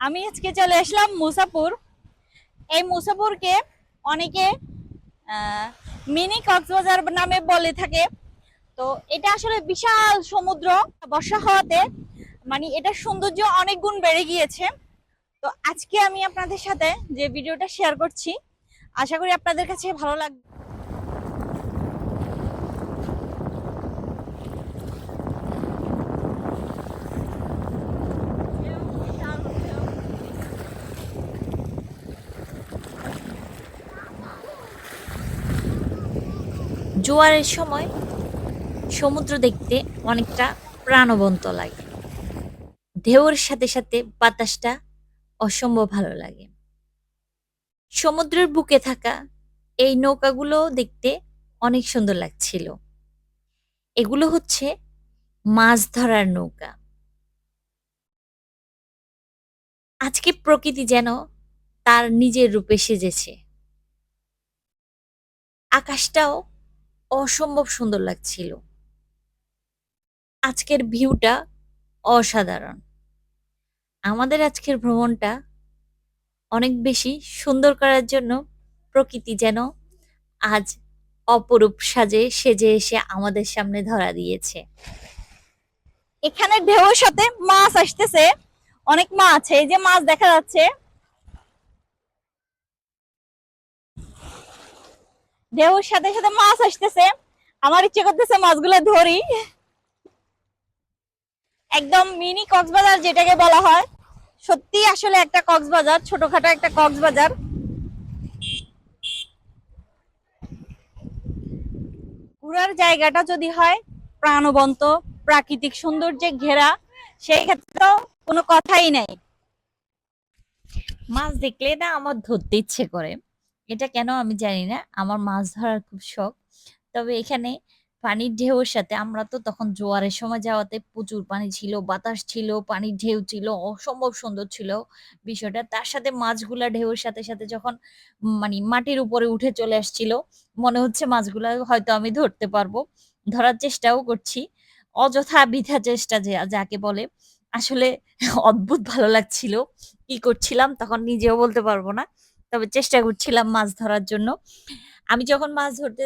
আমি আজকে চলে আসলাম মুসাপুর এই মুসাপুরকে অনেকে মিনি কক্সবাজার নামে বলে থাকে। তো এটা আসলে বিশাল সমুদ্র। বর্ষা হওয়াতে মানে এটার সৌন্দর্য অনেক গুণ বেড়ে গিয়েছে। তো আজকে আমি আপনাদের সাথে যে ভিডিওটা শেয়ার করছি, আশা করি আপনাদের কাছে ভালো লাগবে। জোয়ারের সময় সমুদ্র দেখতে অনেকটা প্রাণবন্ত লাগে। ঢেউয়ের সাথে সাথে বাতাসটা অসম্ভব ভালো লাগে। সমুদ্রের বুকে থাকা এই নৌকাগুলো দেখতে অনেক সুন্দর লাগছিল। এগুলো হচ্ছে মাছ ধরার নৌকা। আজকে প্রকৃতি যেন তার নিজের রূপে সেজেছে। আকাশটাও অসম্ভব সুন্দর লাগছিল। আজকের ভিউটা অসাধারণ। আমাদের আজকের ভ্রমণটা অনেক বেশি সুন্দর করার জন্য প্রকৃতি যেন আজ অপরূপ সাজে সেজে এসে আমাদের সামনে ধরা দিয়েছে। এখানে ঢেউয়ের সাথে মাছ আসতেছে। অনেক মাছ, এই যে মাছ দেখা যাচ্ছে। ঢেউয়ের সাথে সাথে মাছ আসতেছে। আমার ইচ্ছে করতেছে মাছগুলো ধরি। একদম মিনি কক্সবাজার যেটাকে বলা হয়। সত্যি আসলে একটা কক্সবাজার, ছোটখাটো একটা কক্সবাজার। ঘোরার জায়গাটা যদি হয়, প্রাণবন্ত, প্রাকৃতিক সৌন্দর্যে ঘেরা, সেই ক্ষেত্রে তো কোনো কথাই নাই। মাছ দেখলে না আমার ধরতে ইচ্ছে করে। এটা কেন আমি জানি না। আমার মাছ ধরার খুব শখ। তবে এখানে পানির ঢেউয়ের সাথে আমরা তো তখন জোয়ারের সময় যাওয়াতে প্রচুর পানি ছিল, বাতাস ছিল, পানির ঢেউ ছিল, অসম্ভব সুন্দর ছিল বিষয়টা। তার সাথে মাছগুলা ঢেউয়ের সাথে সাথে যখন মানে মাটির উপরে উঠে চলে আসছিল, মনে হচ্ছে মাছগুলা হয়তো আমি ধরতে পারব। ধরার চেষ্টাও করছি। অযথা বৃথা চেষ্টা যে, যাকে বলে। আসলে অদ্ভুত ভালো লাগছিল। কি করছিলাম তখন নিজেও বলতে পারব না। তবে চেষ্টা করছিলাম মাছ ধরার জন্য। আমি যখন মাছ ধরতে,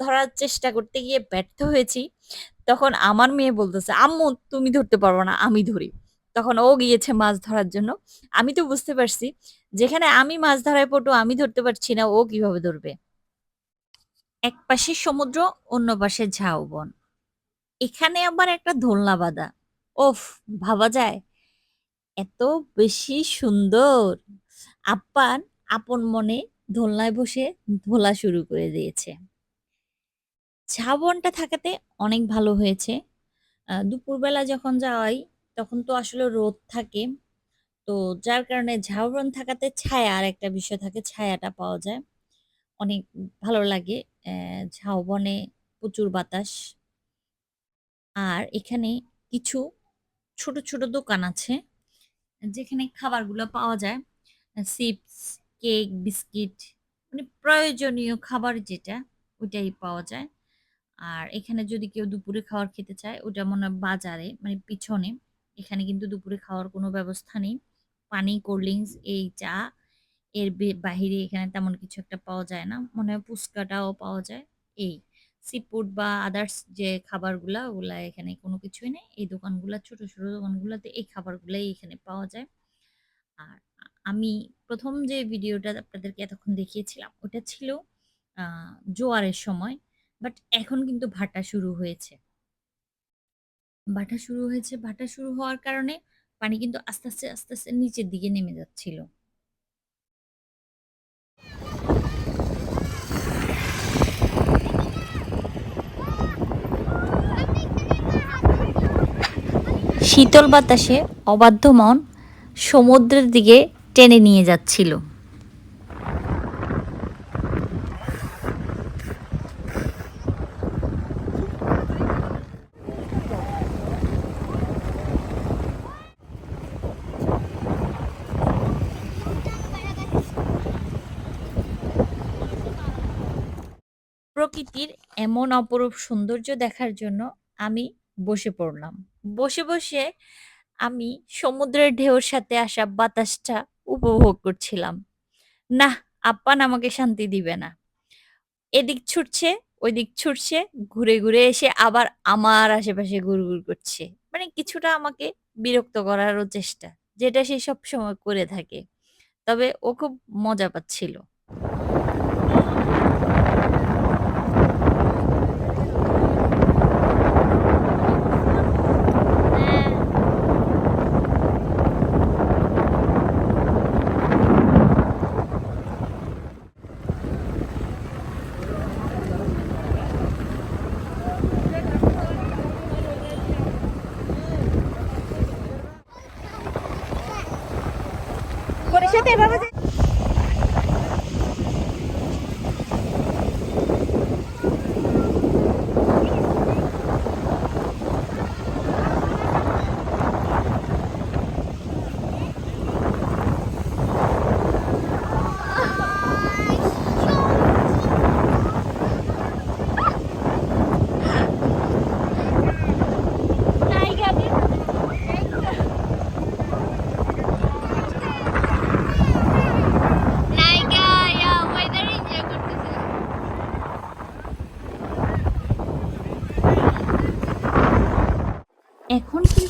ধরার চেষ্টা করতে গিয়ে ব্যর্থ হয়েছি, তখন আমার মেয়ে বলতেছে, আম্মু, তুমি ধরতে পারব না, আমি ধরি। তখন ও গিয়েছে মাছ ধরার জন্য। আমি তো বুঝতে পারছি, যেখানে আমি মাছ ধরায় পটু, আমি ধরতে পারছি না, ও কীভাবে ধরবে? এক পাশে সমুদ্র, অন্য পাশে ঝাউবন এখানে আবার একটা দোলনা বাঁধা। ওফ, ভাবা যায়, এত বেশি সুন্দর। আপ্পান আপন মনে দোলনায় বসে ধোলা শুরু করে দিয়েছে। ঝাউবনটা থাকাতে অনেক ভালো হয়েছে। দুপুরবেলা যখন যাওয়াই, তখন তো আসলে রোদ থাকে। তো যার কারণে ঝাউবন থাকাতে ছায়া আর একটা বিষয় থাকে, ছায়াটা পাওয়া যায়। অনেক ভালো লাগে ঝাউবনে প্রচুর বাতাস। আর এখানে কিছু ছোট ছোট দোকান আছে, যেখানে খাবারগুলো পাওয়া যায়, চিপস কেক, বিস্কিট মানে প্রয়োজনীয় খাবার যেটা, ওইটাই পাওয়া যায়। আর এখানে যদি কেউ দুপুরে খাবার খেতে চায়, ওটা মনে হয় বাজারে মানে পিছনে, এখানে কিন্তু দুপুরে খাওয়ার কোনো ব্যবস্থা নেই। পানি, কোল্ড ড্রিঙ্কস, এই চা, এর বাহিরে এখানে তেমন কিছু একটা পাওয়া যায় না। মনে হয় ফুচকাটাও পাওয়া যায়। এই সি ফুড বা আদার্স যে খাবারগুলা, ওগুলা এখানে কোনো কিছুই নেই। এই দোকানগুলা, ছোট ছোট দোকানগুলোতে এই খাবারগুলাই এখানে পাওয়া যায়। আর আমি প্রথম যে ভিডিওটা আপনাদেরকে এতক্ষণ দেখিয়েছিলাম, ওটা ছিল জোয়ারের সময় বাট এখন কিন্তু ভাটা শুরু হয়েছে। ভাটা শুরু হয়েছে, ভাটা শুরু হওয়ার কারণে পানি কিন্তু আস্তে আস্তে আস্তে আস্তে নিচের দিকে নেমে যাচ্ছিল। শীতল বাতাসে অবাধ্য মন সমুদ্রের দিকে টেনে নিয়ে যাচ্ছিল। প্রকৃতির এমন অপরূপ সৌন্দর্য দেখার জন্য আমি বসে পড়লাম। বসে বসে আমি সমুদ্রের ঢেউর সাথে আসা বাতাসটা উপভোগ করছিলাম। না আপ্পান আমাকে শান্তি দিবে না। এদিক ছুটছে, ওই দিক ছুটছে, ঘুরে, ঘুরে এসে আবার আমার আশেপাশে ঘুরঘুর করছে। মানে কিছুটা আমাকে বিরক্ত করারও চেষ্টা। যেটা সে সব সময় করে থাকে। তবে ও খুব মজা পাচ্ছিল। বরিশাতে এভাবে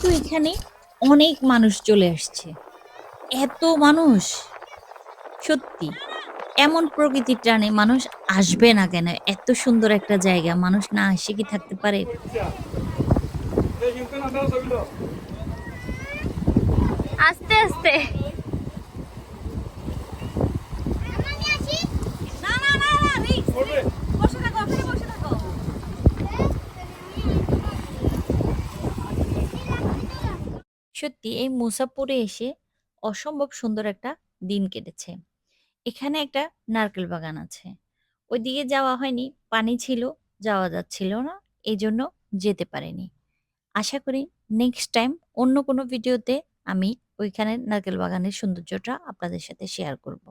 কিন্তু এখানে অনেক মানুষ চলে আসছে। এত মানুষ! সত্যি এমন প্রকৃতির টানে মানুষ আসবে না কেন? এত সুন্দর একটা জায়গা, মানুষ না আসে কি থাকতে পারে? আস্তে আস্তে না না না না রিক্স বসে থাকো ওখানে বসে থাকো সত্যি এই মুসাপুরে এসে অসম্ভব সুন্দর একটা দিন কেটেছে। এখানে একটা নারকেল বাগান আছে। ওইদিকে যাওয়া হয়নি, পানি ছিল, যাওয়া যাচ্ছিল না। এই জন্য যেতে পারেনি আশা করি নেক্সট টাইম অন্য কোনো ভিডিওতে আমি ওইখানে নারকেল বাগানের সৌন্দর্যটা আপনাদের সাথে শেয়ার করব।